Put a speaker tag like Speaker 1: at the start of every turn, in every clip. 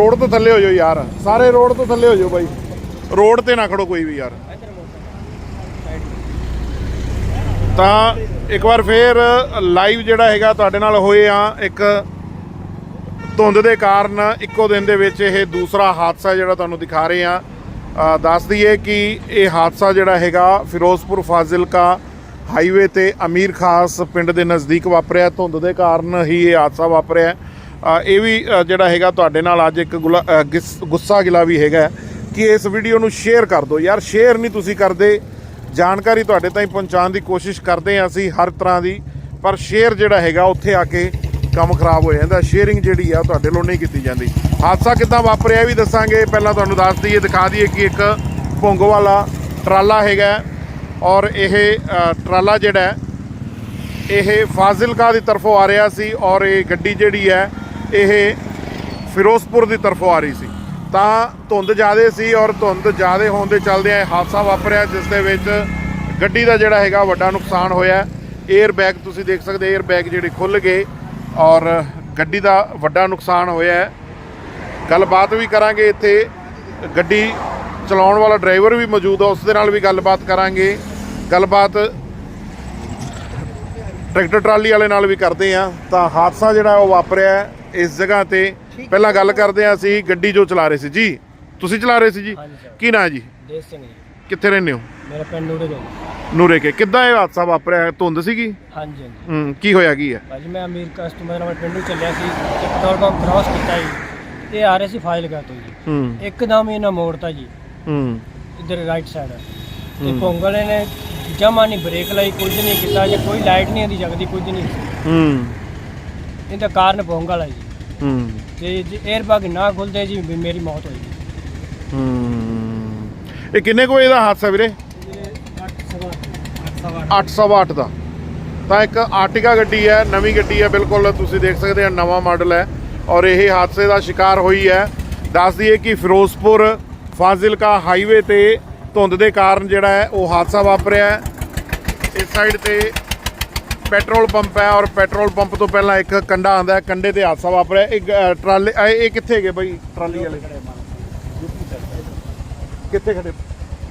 Speaker 1: Road ਤੋਂ ਥੱਲੇ ਹੋ ਜਾਓ ਯਾਰ ਸਾਰੇ ਰੋਡ ਤੋਂ ਥੱਲੇ ਹੋ ਜਾਓ ਬਾਈ। ਰੋਡ ਤੇ ਨਾ ਖੜੋ ਕੋਈ ਵੀ ਯਾਰ। ਤਾਂ ਇੱਕ ਵਾਰ ਫੇਰ ਲਾਈਵ ਜਿਹੜਾ ਹੈਗਾ ਤੁਹਾਡੇ ਨਾਲ ਹੋਏ ਆ ਇੱਕ ਧੁੰਦ ਦੇ ਕਾਰਨ ਇੱਕੋ ਦਿਨ ਦੇ ਵਿੱਚ ਇਹ ਦੂਸਰਾ ਹਾਦਸਾ ਜਿਹੜਾ ਤੁਹਾਨੂੰ ਦਿਖਾ ਰਹੇ ਆ। ਅ, ਦੱਸ ਦਈਏ ਕਿ ਇਹ ਹਾਦਸਾ ਜਿਹੜਾ ਹੈਗਾ ਫਿਰੋਜ਼ਪੁਰ ਫਾਜ਼ਿਲਕਾ ਹਾਈਵੇ ਤੇ ਅਮੀਰ ਖਾਸ ਪਿੰਡ ਦੇ ਨਜ਼ਦੀਕ ਵਾਪਰਿਆ। ਧੁੰਦ ਦੇ ਕਾਰਨ ਹੀ ਇਹ ਹਾਦਸਾ ਵਾਪਰਿਆ। ਇਹ ਵੀ ਜਿਹੜਾ ਹੈਗਾ ਤੁਹਾਡੇ ਨਾਲ ਅੱਜ ਇੱਕ ਗੁਲਾ- ਅ, ਗੁੱਸਾ ਗਿਲਾ ਵੀ ਹੈਗਾ ਕਿ ਇਸ ਵੀਡੀਓ ਨੂੰ ਸ਼ੇਅਰ ਕਰ ਦਿਓ। ਯਾਰ ਸ਼ੇਅਰ ਨਹੀਂ ਤੁਸੀਂ ਕਰਦੇ। ਜਾਣਕਾਰੀ ਤੁਹਾਡੇ ਤਾਈਂ ਪਹੁੰਚਾਉਣ ਦੀ ਕੋਸ਼ਿਸ਼ ਕਰਦੇ ਹਾਂ ਅਸੀਂ ਹਰ ਤਰ੍ਹਾਂ ਦੀ ਪਰ ਸ਼ੇਅਰ ਜਿਹੜਾ ਹੈਗਾ ਉੱਥੇ ਆ ਕੇ ਕੰਮ ਖਰਾਬ ਹੋ ਜਾਂਦਾ। ਸ਼ੇਅਰਿੰਗ ਜਿਹੜੀ ਆ ਤੁਹਾਡੇ ਵੱਲੋਂ ਨਹੀਂ ਕੀਤੀ ਜਾਂਦੀ। ਹਾਦਸਾ ਕਿੱਦਾਂ ਵਾਪਰਿਆ ਵੀ ਦੱਸਾਂਗੇ। ਪਹਿਲਾਂ ਤੁਹਾਨੂੰ ਦੱਸ ਦਈਏ ਦਿਖਾ ਦਈਏ ਕਿ ਇੱਕ ਭੁੰਗ ਵਾਲਾ ਟਰਾਲਾ ਹੈਗਾ ਔਰ ਇਹ ਟਰਾਲਾ ਜਿਹੜਾ ਇਹ ਫਾਜ਼ਿਲਕਾ ਦੀ ਤਰਫੋਂ ਆ ਰਿਹਾ ਸੀ ਔਰ ਇਹ ਗੱਡੀ ਜਿਹੜੀ ਹੈ ਇਹ ਫਿਰੋਜ਼ਪੁਰ ਦੀ ਤਰਫੋਂ ਆ ਰਹੀ ਸੀ। ਤਾਂ ਧੁੰਦ ਜ਼ਿਆਦੇ ਸੀ ਔਰ ਧੁੰਦ ਜ਼ਿਆਦੇ ਹੋਣ ਦੇ ਚੱਲਦੇ ਇਹ ਹਾਦਸਾ ਵਾਪਰਿਆ, ਜਿਸ ਦੇ ਵਿੱਚ ਗੱਡੀ ਦਾ ਜਿਹੜਾ ਹੈਗਾ ਵੱਡਾ ਨੁਕਸਾਨ ਹੋਇਆ। 에ਅਰ ਬੈਗ ਤੁਸੀਂ ਦੇਖ ਸਕਦੇ 에ਅਰ ਬੈਗ ਜਿਹੜੇ ਖੁੱਲ ਗਏ ਔਰ ਗੱਡੀ ਦਾ ਵੱਡਾ ਨੁਕਸਾਨ ਹੋਇਆ ਗੱਲਬਾਤ ਵੀ ਕਰਾਂਗੇ ਇੱਥੇ। ਗੱਡੀ ਚਲਾਉਣ ਵਾਲਾ ਡਰਾਈਵਰ ਵੀ ਮੌਜੂਦ ਆ, ਉਸ ਦੇ ਨਾਲ ਵੀ ਗੱਲਬਾਤ ਕਰਾਂਗੇ। ਗੱਲਬਾਤ ਟਰੈਕਟਰ ਟਰਾਲੀ ਵਾਲੇ ਨਾਲ ਵੀ ਕਰਦੇ ਆ ਤਾਂ ਹਾਦਸਾ ਜਿਹੜਾ ਉਹ ਵਾਪਰਿਆ ਇਸ ਜਗ੍ਹਾ ਤੇ ਪਹਿਲਾਂ ਗੱਲ ਕਰਦੇ ਆ ਅਸੀਂ ਗੱਡੀ ਜੋ ਚਲਾ ਰਹੇ ਸੀ। ਜੀ ਤੁਸੀਂ ਚਲਾ ਰਹੇ ਸੀ ਜੀ? ਕੀ ਨਾਂ ਹੈ ਜੀ?
Speaker 2: ਦੇਸ਼ ਸਿੰਘ ਜੀ।
Speaker 1: ਕਿੱਥੇ ਰਹਿੰਦੇ ਹੋ?
Speaker 2: ਮੇਰਾ ਪਿੰਡ ਨੂਰੇ ਗਏ
Speaker 1: ਨੂਰੇ ਕੇ। ਕਿੱਦਾਂ ਇਹ ਹਾਦਸਾ ਵਾਪਰਿਆ? ਧੁੰਦ ਸੀਗੀ?
Speaker 2: ਹਾਂਜੀ ਹਾਂਜੀ।
Speaker 1: ਹੂੰ ਕੀ ਹੋਇਆ ਕੀ ਹੈ?
Speaker 2: ਭਾਜੀ ਮੈਂ ਅਮੀਰ ਕਸਟਮਰ ਨਾਲ ਪਿੰਡ ਨੂੰ ਚੱਲਿਆ ਸੀ। ਤੇ ਪੈਟਰੋਲ ਪੰਪ ਕ੍ਰਾਸ ਕੀਤਾ ਜੀ। ਤੇ ਆ ਰਹੇ ਸੀ ਫਾਜ਼ਿਲਕਾ ਤੋਂ ਜੀ।
Speaker 1: ਹੂੰ।
Speaker 2: ਇੱਕਦਮ ਇਹਨਾਂ ਮੋੜਤਾ ਜੀ।
Speaker 1: ਹੂੰ।
Speaker 2: ਇੱਧਰ ਰਾਈਟ ਸਾਈਡ ਤੇ ਪੋਂਗਲ ਨੇ ਜਮਾ ਨਹੀਂ ਬ੍ਰੇਕ ਲਾਈ ਕੁਝ ਨਹੀਂ ਕੀਤਾ। ਜੇ ਕੋਈ ਲਾਈਟ ਨਹੀਂ ਆਦੀ ਜਗਦੀ ਕੁਝ ਨਹੀਂ।
Speaker 1: ਹੂੰ।
Speaker 2: ਇਹਦਾ ਕਾਰਨ ਪੋਂਗਲ ਹੈ ਜੀ।
Speaker 1: ਹੂੰ।
Speaker 2: ਤੇ ਜੇ 에ਅਰ ਬੈਗ ਨਾ ਖੁੱਲਦੇ ਜੀ ਵੀ ਮੇਰੀ ਮੌਤ ਹੋਈ ਜੀ
Speaker 1: ਹੂੰ। ਇਹ ਕਿੰਨੇ ਕੁ ਵਜੇ ਦਾ ਹਾਦਸਾ ਵੀਰੇ?
Speaker 2: ਇਹ 8 ਸਵਾ
Speaker 1: 808 ਦਾ। ਤਾਂ ਇੱਕ ਆਰਟਿਕਾ ਗੱਡੀ ਹੈ ਨਵੀਂ ਗੱਡੀ ਹੈ ਬਿਲਕੁਲ ਤੁਸੀਂ ਦੇਖ ਸਕਦੇ ਹੋ ਨਵਾਂ ਮਾਡਲ ਹੈ। ਔਰ ਇਹ ਹਾਦਸੇ ਦਾ ਸ਼ਿਕਾਰ ਹੋਈ ਹੈ। ਦੱਸ ਦਈਏ ਕਿ ਫਿਰੋਜ਼ਪੁਰ ਫਾਜ਼ਿਲਕਾ ਹਾਈਵੇ ਤੇ ਧੁੰਦ ਦੇ ਕਾਰਨ ਜਿਹੜਾ ਹੈ ਉਹ ਹਾਦਸਾ ਵਾਪਰਿਆ ਹੈ। ਇਸ ਸਾਈਡ ਤੇ ਪੈਟਰੋਲ ਪੰਪ ਹੈ ਔਰ ਪੈਟਰੋਲ ਪੰਪ ਤੋਂ ਪਹਿਲਾਂ ਇੱਕ ਕੰਡਾ ਆਂਦਾ ਹੈ ਕੰਡੇ ਤੇ ਹਾਦਸਾ ਵਾਪਰਿਆ। ਇੱਕ ਟਰਾਲੇ ਇਹ ਕਿੱਥੇ ਗਏ ਬਈ? ਟਰਾਲੀ ਵਾਲੇ। ਕਿੱਥੇ ਖੜੇ?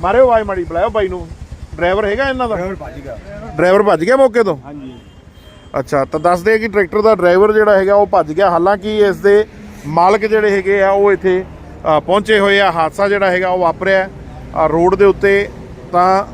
Speaker 1: ਮਾਰਿਓ ਆਵਾਜ਼ ਮਾੜੀ ਬੁਲਾਇਓ ਬਾਈ ਨੂੰ। ਡਰਾਈਵਰ ਹੈਗਾ ਇਹਨਾਂ ਦਾ? ਡਰਾਈਵਰ ਭੱਜ ਗਿਆ। ਡਰਾਈਵਰ ਭੱਜ ਗਿਆ ਮੌਕੇ ਤੋਂ?
Speaker 2: ਹਾਂਜੀ।
Speaker 1: ਅੱਛਾ ਤਾਂ ਦੱਸਦੇ ਆ ਕਿ ਟਰੈਕਟਰ ਦਾ ਡਰਾਈਵਰ ਜਿਹੜਾ ਹੈਗਾ ਉਹ ਭੱਜ ਗਿਆ। ਹਾਲਾਂਕਿ ਇਸ ਦੇ ਮਾਲਕ ਜਿਹੜੇ ਹੈਗੇ ਆ ਉਹ ਇੱਥੇ ਪਹੁੰਚੇ ਹੋਏ ਆ। ਹਾਦਸਾ ਜਿਹੜਾ ਹੈਗਾ ਉਹ ਵਾਪਰਿਆ। ਆ ਰੋਡ ਦੇ ਉੱਤੇ ਤਾਂ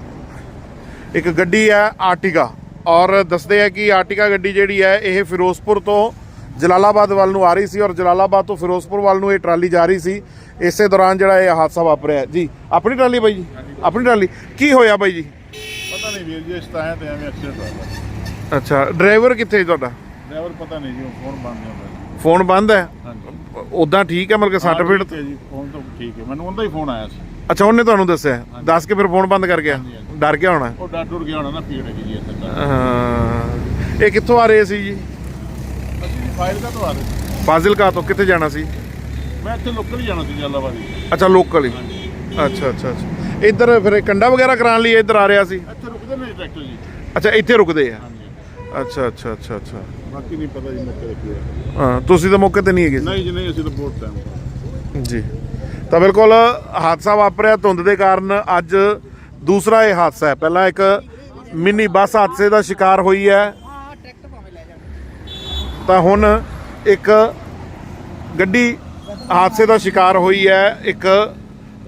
Speaker 1: ਇੱਕ ਗੱਡੀ ਹੈ ਆਰਟਿਕਾ ਔਰ ਦੱਸਦੇ ਆ ਕਿ ਆਰਟਿਕਾ ਗੱਡੀ ਜਿਹੜੀ ਹੈ ਇਹ ਫਿਰੋਜ਼ਪੁਰ ਤੋਂ ਜਲਾਲਾਬਾਦ ਵੱਲ ਨੂੰ ਆ ਰਹੀ ਸੀ ਔਰ ਜਲਾਲਾਬਾਦ ਤੋਂ ਫਿਰੋਜ਼ਪੁਰ ਵੱਲ ਨੂੰ ਇਹ ਟਰਾਲੀ ਜਾ ਰਹੀ ਸੀ। ਇਸੇ ਦੌਰਾਨ ਜਿਹੜਾ ਇਹ ਹਾਦਸਾ ਵਾਪਰਿਆ। ਹੈ। ਜੀ ਆਪਣੀ ਟਰਾਲੀ ਬਾਈ ਜੀ? ਆਪਣੀ ਟਰਾਲੀ। ਕੀ ਹੋਇਆ ਬਾਈ ਜੀ?
Speaker 3: ਪਤਾ ਨਹੀਂ ਵੀਰ ਜੀ ਇਸ ਤਾਂ ਤੇ ਐਵੇਂ ਐਕਸੀਡੈਂਟ ਹੋਇਆ
Speaker 1: ਅੱਛਾ ਡਰਾਈਵਰ ਕਿੱਥੇ ਜੀ ਤੁਹਾਡਾ?
Speaker 3: ਡਰਾਈਵਰ ਪਤਾ ਨਹੀਂ ਜੀ ਉਹ ਫੋਨ ਬੰਦ ਜਾਂਦਾ
Speaker 1: ਫੋਨ ਬੰਦ ਹੈ? ਉਦਾਂ ਠੀਕ ਹੈ ਮਤਲਬ ਕਿ ਸੱਟ ਫੀਟ
Speaker 3: ਠੀਕ ਹੈ ਜੀ ਫੋਨ ਤਾਂ ਠੀਕ ਹੈ। ਮੈਨੂੰ ਉਹਦਾ ਹੀ ਫੋਨ ਆਇਆ ਸੀ।
Speaker 1: ਅੱਛਾ ਉਹਨੇ ਤੁਹਾਨੂੰ ਦੱਸਿਆ? ਦੱਸ ਕੇ ਫਿਰ ਫੋਨ ਬੰਦ ਕਰ ਗਿਆ? ਡਰ ਗਿਆ ਹੋਣਾ?
Speaker 3: ਉਹ ਡਰ ਡੁਰ ਗਿਆ ਹੋਣਾ ਨਾ ਪੀੜ ਹੈਗੀ ਜੀ ਇੱਥੇ ਤਾਂ।
Speaker 1: ਹਾਂ। ਇਹ ਕਿੱਥੋਂ ਆ ਰਹੇ ਸੀ ਜੀ?
Speaker 3: ਅਸੀਂ ਵੀ ਫਾਈਲ ਕਾ ਤੋਂ ਆ ਰਹੇ ਸੀ।
Speaker 1: ਫਾਜ਼ਿਲਕਾ ਤੋਂ ਕਿੱਥੇ ਜਾਣਾ ਸੀ?
Speaker 3: ਮੈਂ ਇੱਥੇ ਲੋਕਲ ਹੀ ਜਾਣਾ ਸੀ ਜਲਾਲਾਬਾਦੀ
Speaker 1: ਅੱਛਾ ਲੋਕਲ ਹੀ। ਅੱਛਾ ਅੱਛਾ ਅੱਛਾ। ਇੱਧਰ ਫਿਰ ਇਹ ਕੰਡਾ ਵਗੈਰਾ ਕਰਾਉਣ ਲਈ ਇੱਧਰ ਆ ਰਿਹਾ ਸੀ?
Speaker 3: ਇੱਥੇ ਰੁਕਦੇ ਨੇ ਟਰੈਕਟਰ ਜੀ।
Speaker 1: ਅੱਛਾ ਇੱਥੇ ਰੁਕਦੇ ਆ?
Speaker 3: ਹਾਂਜੀ।
Speaker 1: ਅੱਛਾ ਅੱਛਾ ਅੱਛਾ ਅੱਛਾ।
Speaker 3: ਬਾਕੀ ਨਹੀਂ ਪਤਾ ਜੀ ਮੌਕੇ ਤੇ ਕੀ ਹੋਇਆ।
Speaker 1: ਹਾਂ ਤੁਸੀਂ ਤਾਂ ਮੌਕੇ ਤੇ ਨਹੀਂ ਹੈਗੇ ਸੀ।
Speaker 3: ਨਹੀਂ ਜੀ ਨਹੀਂ ਅਸੀਂ ਤਾਂ ਬਹੁਤ ਟਾਈਮ
Speaker 1: ਜੀ। ਤਾਂ ਬਿਲਕੁਲ ਹਾਦਸਾ ਵਾਪਰਿਆ ਧੁੰਦ ਦੇ ਕਾਰਨ ਅੱਜ ਦੂਸਰਾ ਇਹ ਹਾਦਸਾ ਹੈ। ਪਹਿਲਾਂ ਇੱਕ ਮਿੰਨੀ ਬੱਸ ਹਾਦਸੇ ਦਾ ਸ਼ਿਕਾਰ ਹੋਈ ਹੈ। ਤਾਂ ਹੁਣ ਇੱਕ ਗੱਡੀ ਹਾਦਸੇ ਦਾ ਸ਼ਿਕਾਰ ਹੋਈ ਹੈ। ਇੱਕ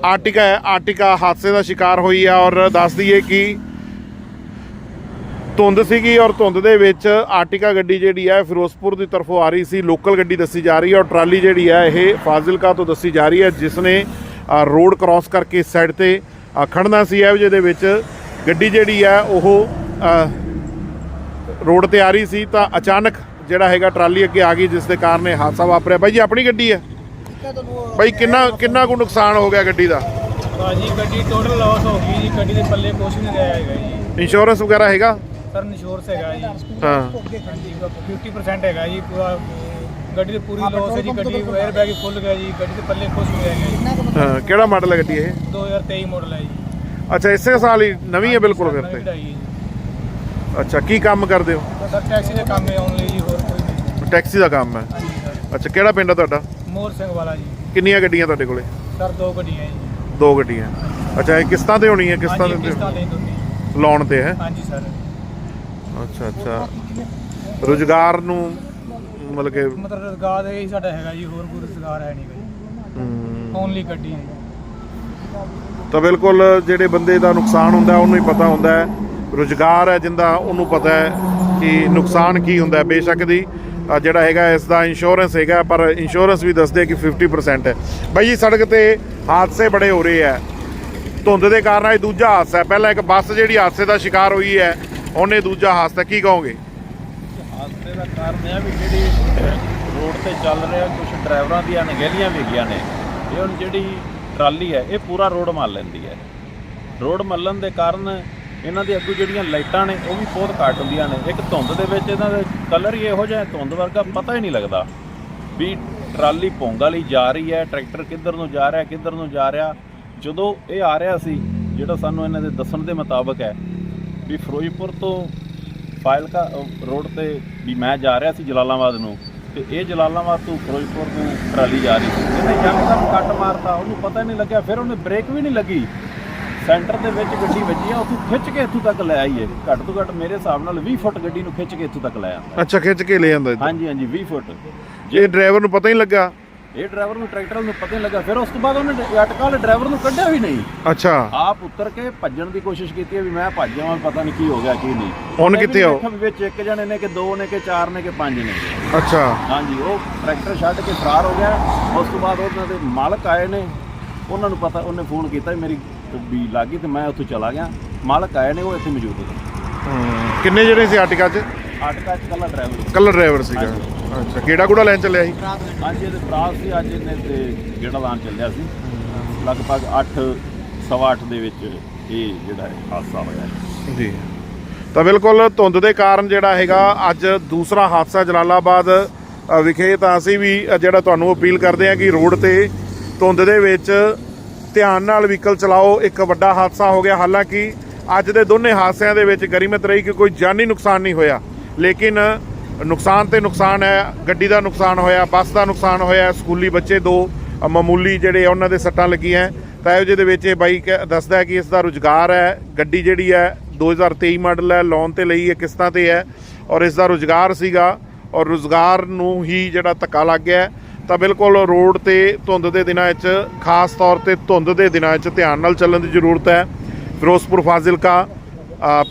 Speaker 1: ਆਰਟਿਕਾ ਹੈ। ਆਰਟਿਕਾ ਹਾਦਸੇ ਦਾ ਸ਼ਿਕਾਰ ਹੋਈ ਹੈ ਔਰ ਦੱਸ ਦਈਏ ਕਿ ਧੁੰਦ ਸੀਗੀ ਔਰ ਧੁੰਦ ਦੇ ਵਿੱਚ ਆਰਟਿਕਾ ਗੱਡੀ ਜਿਹੜੀ ਹੈ ਫਿਰੋਜ਼ਪੁਰ ਦੀ ਤਰਫੋਂ ਆ ਰਹੀ ਸੀ। ਲੋਕਲ ਗੱਡੀ ਦੱਸੀ ਜਾ ਰਹੀ ਹੈ ਔਰ ਟਰਾਲੀ ਜਿਹੜੀ ਹੈ ਇਹ ਫਾਜ਼ਿਲਕਾ ਤੋਂ ਦੱਸੀ ਜਾ ਰਹੀ ਹੈ, ਜਿਸ ਨੇ ਰੋਡ ਕ੍ਰਾਸ ਕਰਕੇ ਇਸ ਸਾਈਡ ਤੇ ਖੜਨਾ ਸੀ ਇਹ ਜਿਹਦੇ ਵਿੱਚ ਗੱਡੀ ਜਿਹੜੀ ਹੈ ਉਹ ਰੋਡ ਤੇ ਆ ਰਹੀ ਸੀ ਤਾਂ ਅਚਾਨਕ ਜਿਹੜਾ ਹੈਗਾ ਟਰਾਲੀ ਅੱਗੇ ਆ ਗਈ ਜਿਸ ਦੇ ਕਾਰਨ ਇਹ ਹਾਦਸਾ ਵਾਪਰਿਆ। ਬਾਈ ਜੀ ਆਪਣੀ ਗੱਡੀ ਹੈ ਬਾਈ ਕਿੰਨਾ ਕਿੰਨਾ ਕੁ ਨੁਕਸਾਨ ਹੋ ਗਿਆ ਗੱਡੀ ਦਾ?
Speaker 2: ਭਾਜੀ ਗੱਡੀ ਟੋਟਲ ਲਾਸ ਹੋ ਗਈ ਜੀ ਗੱਡੀ ਦੇ ਪੱਲੇ ਕੁਛ ਨਹੀਂ ਰਿਹਾ ਹੈਗਾ ਜੀ।
Speaker 1: ਇੰਸ਼ੋਰੈਂਸ ਵਗੈਰਾ ਹੈਗਾ?
Speaker 2: ਸਰ ਇੰਸ਼ੋਰੈਂਸ ਹੈਗਾ ਜੀ।
Speaker 1: ਹਾਂ।
Speaker 2: ਹਾਂਜੀ 50% ਹੈਗਾ ਜੀ ਪੂਰਾ ਗੱਡੀ ਦੀ ਪੂਰੀ ਲਾਸ ਹੈ ਜੀ ਗੱਡੀ 에ਅਰ ਬੈਗ ਖੁੱਲ ਗਿਆ ਜੀ ਗੱਡੀ ਦੇ ਪੱਲੇ ਨਹੀਂ ਰਹਿ ਗਿਆ ਜੀ।
Speaker 1: ਹਾਂ ਕਿਹੜਾ ਮਾਡਲ ਹੈ ਗੱਡੀ ਇਹ?
Speaker 2: 2023 ਮਾਡਲ ਹੈ ਜੀ।
Speaker 1: ਅੱਛਾ ਇਸੇ ਸਾਲ ਹੀ ਨਵੀਂ ਹੈ ਬਿਲਕੁਲ ਫਿਰ ਤੇ।
Speaker 2: ਹੈ
Speaker 1: ਅੱਛਾ ਕੀ ਕੰਮ ਕਰਦੇ ਹੋ?
Speaker 2: ਸਰ ਟੈਕਸੀ ਦੇ ਕੰਮ ਹੈ ਓਨਲੀ ਜੀ ਹੋਰ ਕੋਈ ਨਹੀਂ।
Speaker 1: ਟੈਕਸੀ ਦਾ ਕੰਮ ਹੈ? ਅੱਛਾ ਕਿਹੜਾ ਪਿੰਡ ਹੈ ਤੁਹਾਡਾ?
Speaker 2: ਮੋਰ ਸਿੰਘ ਵਾਲਾ ਜੀ।
Speaker 1: ਕਿੰਨੀਆਂ ਗੱਡੀਆਂ ਤੁਹਾਡੇ ਕੋਲੇ?
Speaker 2: ਸਰ ਦੋ ਗੱਡੀਆਂ ਜੀ।
Speaker 1: ਦੋ ਗੱਡੀਆਂ। ਅੱਛਾ ਇਹ ਕਿਸ਼ਤਾਂ ਤੇ ਹੋਣੀ ਹੈ ਕਿਸ਼ਤਾਂ ਤੇ ਲਾਉਣ ਤੇ ਹੈ?
Speaker 2: ਹਾਂਜੀ ਸਰ।
Speaker 1: ਅੱਛਾ ਅੱਛਾ। ਰੁਜ਼ਗਾਰ ਨੂੰ ਮਤਲਬ ਕਿ
Speaker 2: ਮਤਲਬ ਰੁਜ਼ਗਾਰ ਇਹ ਹੀ ਸਾਡਾ ਹੈਗਾ ਜੀ ਹੋਰ ਕੋਈ ਰੁਜ਼ਗਾਰ ਹੈ ਨਹੀਂ
Speaker 1: ਹਮ,
Speaker 2: ਓਨਲੀ ਗੱਡੀ ਹੈ।
Speaker 1: ਤਾਂ ਬਿਲਕੁਲ ਜਿਹੜੇ ਬੰਦੇ ਦਾ ਨੁਕਸਾਨ ਹੁੰਦਾ ਉਹਨੂੰ ਹੀ ਪਤਾ ਹੁੰਦਾ ਹੈ। ਰੁਜ਼ਗਾਰ ਹੈ ਜਿੰਦਾ ਉਹਨੂੰ ਪਤਾ ਹੈ ਕਿ ਨੁਕਸਾਨ ਕੀ ਹੁੰਦਾ ਹੈ ਬੇਸ਼ੱਕ ਦੀ। ਅ, ਜਿਹੜਾ ਹੈਗਾ ਇਸ ਦਾ ਇੰਸ਼ੋਰੈਂਸ ਹੈਗਾ ਪਰ ਇੰਸ਼ੋਰੈਂਸ ਵੀ ਦੱਸਦੇ ਕਿ 50% ਹੈ। ਬਾਈ ਜੀ ਸੜਕ ਤੇ ਹਾਦਸੇ ਬੜੇ ਹੋ ਰਹੇ ਆ ਧੁੰਦ ਦੇ ਕਾਰਨ ਇਹ ਦੂਜਾ ਹਾਦਸਾ ਹੈ। ਪਹਿਲਾਂ ਇੱਕ ਬੱਸ ਜਿਹੜੀ ਹਾਦਸੇ ਦਾ ਸ਼ਿਕਾਰ ਹੋਈ ਹੈ ਉਹਨੇ ਦੂਜਾ ਹਾਦਸਾ ਕੀ ਕਹੋਗੇ?
Speaker 4: ਹਾਦਸੇ ਦਾ ਕਾਰਨ ਇਹ ਆ ਵੀ ਜਿਹੜੀ ਰੋਡ ਤੇ ਚੱਲ ਰਿਹਾ ਕੁਝ ਡਰਾਈਵਰਾਂ ਦੀਆਂ ਅਣਗਹਿਲੀਆਂ ਵੀ ਹੈਗੀਆਂ ਨੇ। ਇਹ ਹੁਣ ਜਿਹੜੀ ਟਰਾਲੀ ਹੈ, ਇਹ ਪੂਰਾ ਰੋਡ ਮੱਲ ਲੈਂਦੀ ਹੈ। ਰੋਡ ਮੱਲਣ ਦੇ ਕਾਰਨ ਇਹਨਾਂ ਦੀ ਅੱਗੋਂ ਜਿਹੜੀਆਂ ਲਾਈਟਾਂ ਨੇ, ਉਹ ਵੀ ਬਹੁਤ ਘੱਟ ਹੁੰਦੀਆਂ ਨੇ। ਇੱਕ ਧੁੰਦ ਦੇ ਵਿੱਚ ਇਹਨਾਂ ਦਾ ਕਲਰ ਹੀ ਇਹੋ ਜਿਹਾ ਧੁੰਦ ਵਰਗਾ ਪਤਾ ਹੀ ਨਹੀਂ ਲੱਗਦਾ ਵੀ ਟਰਾਲੀ ਪੌਂਗਾ ਲਈ ਜਾ ਰਹੀ ਹੈ, ਟਰੈਕਟਰ ਕਿੱਧਰ ਨੂੰ ਜਾ ਰਿਹਾ, ਕਿੱਧਰ ਨੂੰ ਜਾ ਰਿਹਾ। ਜਦੋਂ ਇਹ ਆ ਰਿਹਾ ਸੀ, ਜਿਹੜਾ ਸਾਨੂੰ ਇਹਨਾਂ ਦੇ ਦੱਸਣ ਦੇ ਮੁਤਾਬਕ ਹੈ ਵੀ ਫਿਰੋਜ਼ਪੁਰ ਤੋਂ ਫਾਇਲਕਾ ਰੋਡ ਤੇ ਵੀ ਮੈਂ ਜਾ ਰਿਹਾ ਸੀ ਜਲਾਲਾਬਾਦ ਨੂੰ ਤੇ ਇਹ ਜਲਾਲਾਬਾਦ ਤੋਂ ਫਿਰੋਜ਼ਪੁਰ ਨੂੰ ਟਰਾਲੀ ਜਾ ਰਹੀ ਸੀ। ਇਹਨੇ ਯਕਦਮ ਕੱਟ ਮਾਰਤਾ ਉਹਨੂੰ ਪਤਾ ਨਹੀਂ ਲੱਗਿਆ ਫਿਰ ਉਹਨੇ ਬ੍ਰੇਕ ਵੀ ਨਹੀਂ ਲੱਗੀ। ਸੈਂਟਰ ਦੇ ਵਿੱਚ ਗੱਡੀ ਵੱਜੀ ਆ ਉੱਥੋਂ ਖਿੱਚ ਕੇ ਇੱਥੋਂ ਤੱਕ ਲੈ ਆਈ ਹੈ ਘੱਟ ਤੋਂ ਘੱਟ ਮੇਰੇ ਹਿਸਾਬ ਨਾਲ 20 ਫੁੱਟ ਗੱਡੀ ਨੂੰ ਖਿੱਚ ਕੇ ਇੱਥੋਂ ਤੱਕ ਲੈ ਆਂਦਾ।
Speaker 1: ਅੱਛਾ ਖਿੱਚ ਕੇ ਲੈ ਜਾਂਦਾ।
Speaker 4: ਹਾਂਜੀ ਹਾਂਜੀ 20 ਫੁੱਟ।
Speaker 1: ਇਹ ਡਰਾਈਵਰ ਨੂੰ ਪਤਾ ਹੀ ਨਹੀਂ ਲੱਗਾ
Speaker 4: ਇਹ ਡਰਾਈਵਰ ਨੂੰ ਟਰੈਕਟਰ ਨੂੰ ਪਤਾ ਨਹੀਂ ਲੱਗਾ। ਫਿਰ ਉਸ ਤੋਂ ਬਾਅਦ ਉਹਨੇ ਅਟਕਾ ਵਾਲੇ ਡਰਾਈਵਰ ਨੂੰ ਕੱਢਿਆ ਵੀ ਨਹੀਂ।
Speaker 1: ਅੱਛਾ।
Speaker 4: ਆਪ ਉਤਰ ਕੇ ਭੱਜਣ ਦੀ ਕੋਸ਼ਿਸ਼ ਕੀਤੀ ਵੀ ਮੈਂ ਭੱਜ ਜਾਵਾਂ ਪਤਾ ਨਹੀਂ ਕੀ ਹੋ ਗਿਆ ਕੀ ਨਹੀਂ।
Speaker 1: ਹੁਣ ਕਿੱਥੇ ਹੋ?
Speaker 4: ਵਿੱਚ ਇੱਕ ਜਣੇ ਨੇ ਕਿ ਦੋ ਨੇ ਕਿ ਚਾਰ ਨੇ ਕਿ ਪੰਜ ਨੇ।
Speaker 1: ਅੱਛਾ।
Speaker 4: ਹਾਂਜੀ ਉਹ ਟਰੈਕਟਰ ਛੱਡ ਕੇ ਫਰਾਰ ਹੋ ਗਿਆ। ਉਸ ਤੋਂ ਬਾਅਦ ਉਹਨਾਂ ਦੇ ਮਾਲਕ ਆਏ ਨੇ। ਉਹਨਾਂ ਨੂੰ ਪਤਾ ਉਹਨੇ ਫੋਨ ਕੀਤਾ ਵੀ ਮੇਰੀ ਵੀ ਲੱਗੀ ਤੇ ਮੈਂ ਉੱਥੋਂ ਚਲਾ ਗਿਆ। ਮਾਲਕ ਆਏ ਨੇ ਉਹ ਇੱਥੇ ਮੌਜੂਦ ਨੇ।
Speaker 1: ਕਿੰਨੇ ਜਿਹੜੇ ਸੀ ਆਟਿਕਾ 'ਚ?
Speaker 4: ਆਟਕਾ ਚ ਕੱਲਾ ਡਰਾਈਵਰ
Speaker 1: ਕੱਲਾ ਡਰਾਈਵਰ ਸੀਗਾ। ਅੱਛਾ ਕਿਹੜਾ ਕੁੜਾ ਲੈਣ ਚੱਲਿਆ ਸੀ?
Speaker 4: ਹਾਂਜੀ ਇਹਦੇ ਫਰਾਰ ਸੀ ਅੱਜ ਇਹਨੇ ਤੇ ਗੇੜਾ ਲਾਉਣ ਚੱਲਿਆ ਸੀ। ਲਗਭਗ 8 ਸਵਾ ਅੱਠ ਦੇ ਵਿੱਚ ਇਹ ਜਿਹੜਾ ਹਾਦਸਾ ਹੋਇਆ
Speaker 1: ਜੀ। ਤਾਂ ਬਿਲਕੁਲ ਧੁੰਦ ਦੇ ਕਾਰਨ ਜਿਹੜਾ ਹੈਗਾ ਅੱਜ ਦੂਸਰਾ ਹਾਦਸਾ ਜਲਾਲਾਬਾਦ ਵਿਖੇ ਤਾਂ ਅਸੀਂ ਵੀ ਜਿਹੜਾ ਤੁਹਾਨੂੰ ਅਪੀਲ ਕਰਦੇ ਹਾਂ ਕਿ ਰੋਡ ਤੇ ਧੁੰਦ ਦੇ ਵਿੱਚ ਧਿਆਨ ਨਾਲ ਵਹੀਕਲ ਚਲਾਓ ਇੱਕ ਵੱਡਾ ਹਾਦਸਾ ਹੋ ਗਿਆ। ਹਾਲਾਂਕਿ ਅੱਜ ਦੇ ਦੋਨੇ ਹਾਦਸਿਆਂ ਦੇ ਵਿੱਚ ਗਰੀਮਤ ਰਹੀ ਕਿ ਕੋਈ ਜਾਨੀ ਨੁਕਸਾਨ ਨਹੀਂ ਹੋਇਆ। ਲੇਕਿਨ ਨੁਕਸਾਨ ਤੇ ਨੁਕਸਾਨ ਹੈ ਗੱਡੀ ਦਾ ਨੁਕਸਾਨ ਹੋਇਆ ਬੱਸ ਦਾ ਨੁਕਸਾਨ ਹੋਇਆ ਸਕੂਲੀ ਬੱਚੇ ਦੋ ਮਾਮੂਲੀ ਜਿਹੜੇ ਆ, ਉਹਨਾਂ ਦੇ ਸੱਟਾਂ ਲੱਗੀਆਂ ਤਾਂ ਇਹੋ ਜਿਹੇ ਦੇ ਵਿੱਚ ਇਹ ਬਾਈਕ ਦੱਸਦਾ ਹੈ ਕਿ ਇਸ ਦਾ ਰੁਜ਼ਗਾਰ ਹੈ ਗੱਡੀ ਜਿਹੜੀ ਹੈ 2023 ਮਾਡਲ ਹੈ ਲੋਨ ਤੇ ਲਈ ਹੈ ਕਿਸ਼ਤਾਂ ਤੇ ਹੈ ਔਰ ਇਸ ਦਾ ਰੁਜ਼ਗਾਰ ਸੀਗਾ ਔਰ ਰੁਜ਼ਗਾਰ ਨੂੰ ਹੀ ਜਿਹੜਾ ਧੱਕਾ ਲੱਗ ਗਿਆ ਤਾਂ ਬਿਲਕੁਲ ਰੋਡ ਤੇ ਧੁੰਦ ਦੇ ਦਿਨਾਂ ਵਿੱਚ ਖਾਸ ਤੌਰ ਤੇ ਧੁੰਦ ਦੇ ਦਿਨਾਂ 'ਚ ਧਿਆਨ ਨਾਲ ਚੱਲਣ ਦੀ ਜ਼ਰੂਰਤ ਹੈ। ਫਿਰੋਜ਼ਪੁਰ ਫਾਜ਼ਿਲਕਾ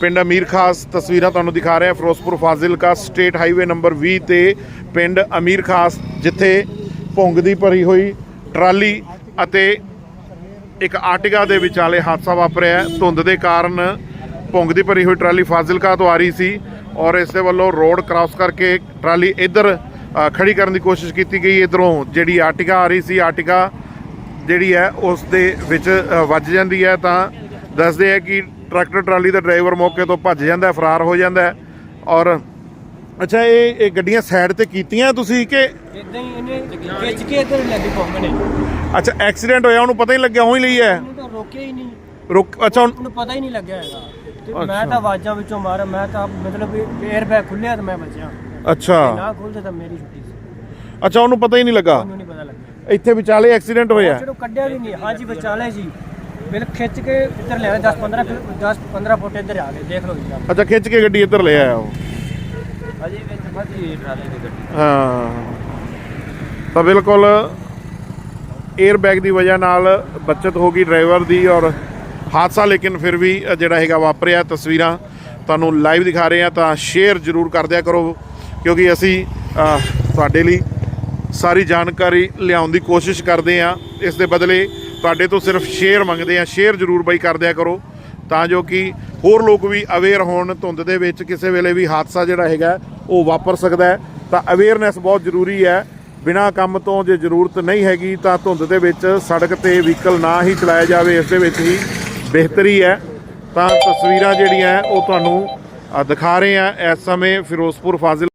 Speaker 1: ਪਿੰਡ ਅਮੀਰ ਖਾਸ ਤਸਵੀਰਾਂ ਤੁਹਾਨੂੰ ਦਿਖਾ ਰਿਹਾ Firozpur Fazilka state highway number 20 ਤੇ ਪਿੰਡ ਅਮੀਰ ਖਾਸ ਜਿੱਥੇ ਭੁੰਗ ਦੀ ਭਰੀ ਹੋਈ ਟਰਾਲੀ ਅਤੇ ਇੱਕ ਆਰਟਿਗਾ ਦੇ ਵਿਚਾਲੇ ਹਾਦਸਾ ਵਾਪਰਿਆ। ਧੁੰਦ ਦੇ ਕਾਰਨ ਭੁੰਗ ਦੀ ਭਰੀ ਹੋਈ ਟਰਾਲੀ ਫਾਜ਼ਿਲਕਾ ਤੋਂ ਆ ਰਹੀ ਸੀ ਔਰ ਇਸ ਦੇ ਵੱਲੋਂ ਰੋਡ ਕ੍ਰਾਸ ਕਰਕੇ ਟਰਾਲੀ ਇੱਧਰ ਅ, ਖੜੀ ਕਰਨ ਦੀ ਕੋਸ਼ਿਸ਼ ਕੀਤੀ ਗਈ। ਇਧਰੋਂ ਜਿਹੜੀ ਆਰਟਿਗਾ ਆ ਰਹੀ ਸੀ ਆਟਿਕਾ ਜਿਹੜੀ ਹੈ ਉਸ ਦੇ ਵਿੱਚ ਵੱਜ ਜਾਂਦੀ ਹੈ ਤਾਂ ਦੱਸਦੇ ਆ ਕਿ ਟਰੈਕਟਰ ਟਰਾਲੀ ਦਾ ਡਰਾਈਵਰ ਮੌਕੇ ਤੋਂ ਭੱਜ ਜਾਂਦਾ ਫਰਾਰ ਹੋ ਜਾਂਦਾ ਔਰ ਅੱਛਾ ਇਹ ਇਹ ਗੱਡੀਆਂ ਸਾਈਡ ਤੇ ਕੀਤੀਆਂ ਤੁਸੀਂ ਕਿ
Speaker 2: ਇਦਾਂ ਹੀ ਇਹਨੇ ਖਿੱਚ ਕੇ ਇੱਧਰ ਲੈ ਕੇ ਘੁੰਮ ਨੇ
Speaker 1: ਅੱਛਾ ਐਕਸੀਡੈਂਟ ਹੋਇਆ ਉਹਨੂੰ ਪਤਾ ਹੀ ਲੱਗਿਆ ਉਹੀ ਲਈ ਹੈ।
Speaker 2: ਉਹਨੂੰ ਤਾਂ ਰੋਕਿਆ ਹੀ ਨਹੀਂ।
Speaker 1: ਰੁਕ ਅੱਛਾ ਹੁਣ-
Speaker 2: ਉਹਨੂੰ ਪਤਾ ਹੀ ਨਹੀਂ ਲੱਗਿਆ ਹੈਗਾ। ਤੇ
Speaker 1: ਅੱਛਾ।
Speaker 2: ਮੈਂ ਤਾਂ ਆਵਾਜ਼ਾਂ ਵਿੱਚੋਂ ਮਾਰਿਆ ਮੈਂ ਤਾਂ ਮਤਲਬ 에ਅਰ ਬੈਗ ਖੁੱਲਿਆ ਤੇ ਮੈਂ ਬਚਿਆ।
Speaker 1: ਅੱਛਾ।
Speaker 2: ਨਾ ਖੁੱਲਦੇ ਤਾਂ ਮੇਰੀ ਛੁੱਟੀ ਸੀ।
Speaker 1: ਅੱਛਾ ਉਹਨੂੰ ਪਤਾ ਹੀ ਨਹੀਂ ਲੱਗਾ।
Speaker 2: ਉਹਨੂੰ ਨਹੀਂ ਪਤਾ ਲੱਗਿਆ।
Speaker 1: ਇੱਥੇ ਵਿਚਾਲੇ ਐਕਸੀਡੈਂਟ ਹੋਇਆ।
Speaker 2: ਚਲੋ ਕੱਢਿਆ ਵੀ ਨਹੀਂ ਹਾਂਜੀ ਵਿਚਾਲੇ ਜੀ ਬਿਲ ਖਿੱਚ ਕੇ ਇੱਧਰ ਲੈ ਆਏ 10 15 10 15 ਫੁੱਟ ਇੱਧਰ ਆ ਗਏ ਦੇਖ ਲਓ ਜੀ।
Speaker 1: ਅੱਛਾ ਖਿੱਚ ਕੇ ਗੱਡੀ ਇੱਧਰ ਲੈ ਆਇਆ ਉਹ?
Speaker 2: ਅਜੇ ਵਿੱਚ ਫਸੀ ਟਰਾਲੀ ਦੀ ਗੱਡੀ।
Speaker 1: ਹਾਂ। ਤਾਂ ਬਿਲਕੁਲ 에ਅਰ ਬੈਗ ਦੀ ਵਜ੍ਹਾ ਨਾਲ ਬਚਤ ਹੋ ਗਈ ਡਰਾਈਵਰ ਦੀ ਔਰ ਹਾਦਸਾ ਲੇਕਿਨ ਫਿਰ ਵੀ ਜਿਹੜਾ ਹੈਗਾ ਵਾਪਰਿਆ ਤਸਵੀਰਾਂ। ਤੁਹਾਨੂੰ ਲਾਈਵ ਦਿਖਾ ਰਹੇ ਹਾਂ ਤਾਂ ਸ਼ੇਅਰ ਜ਼ਰੂਰ ਕਰ ਦਿਆ ਕਰੋ ਕਿਉਂਕਿ ਅਸੀਂ ਤੁਹਾਡੇ ਲਈ ਸਾਰੀ ਜਾਣਕਾਰੀ ਲਿਆਉਣ ਦੀ ਕੋਸ਼ਿਸ਼ ਕਰਦੇ ਹਾਂ। ਇਸ ਦੇ ਬਦਲੇ ਤੁਹਾਡੇ ਤੋਂ ਸਿਰਫ ਸ਼ੇਅਰ ਮੰਗਦੇ ਹਾਂ ਸ਼ੇਅਰ ਜ਼ਰੂਰ ਬਾਈ ਕਰ ਦਿਆ ਕਰੋ, ਤਾਂ ਜੋ ਕਿ ਹੋਰ ਲੋਕ ਵੀ ਅਵੇਅਰ ਹੋਣ, ਧੁੰਦ ਦੇ ਵਿੱਚ ਕਿਸੇ ਵੇਲੇ ਵੀ ਹਾਦਸਾ ਜਿਹੜਾ ਹੈਗਾ, ਉਹ ਵਾਪਰ ਸਕਦਾ ਹੈ। ਤਾਂ ਅਵੇਅਰਨੈਸ ਬਹੁਤ ਜ਼ਰੂਰੀ ਹੈ। ਬਿਨਾਂ ਕੰਮ ਤੋਂ ਜੇ ਜ਼ਰੂਰਤ ਨਹੀਂ ਹੈਗੀ, ਤਾਂ ਧੁੰਦ ਦੇ ਵਿੱਚ ਸੜਕ ਤੇ ਵਹੀਕਲ ਨਾ ਹੀ ਚਲਾਇਆ ਜਾਵੇ, ਇਸ ਦੇ ਵਿੱਚ ਹੀ ਬਿਹਤਰੀ ਹੈ। ਤਾਂ ਤਸਵੀਰਾਂ ਜਿਹੜੀਆਂ, ਉਹ ਤੁਹਾਨੂੰ ਦਿਖਾ ਰਹੇ ਹਾਂ ਇਸ ਸਮੇਂ ਫਿਰੋਜ਼ਪੁਰ ਫਾਜ਼ਿਲ